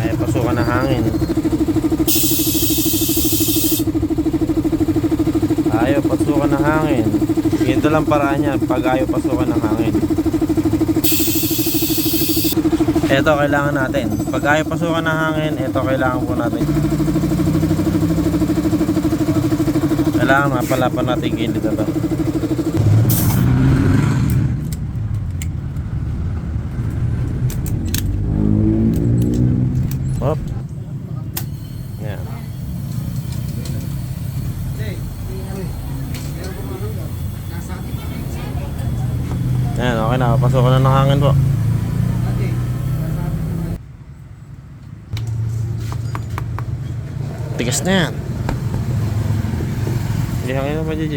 Ay, pasukan ng hangin. Ayaw pasukan ng hangin. Ganito lang paraan yan pag ayaw pasukan ng hangin. Ito kailangan natin. Pag ayaw pasukan ng hangin, ito kailangan po natin. Kailangan mapalapan natin gilid na Hop. Yan. Yan, okay na. Pasukan na ng hangin po. Tigas na yan. Hindi hangin na pa, JJ.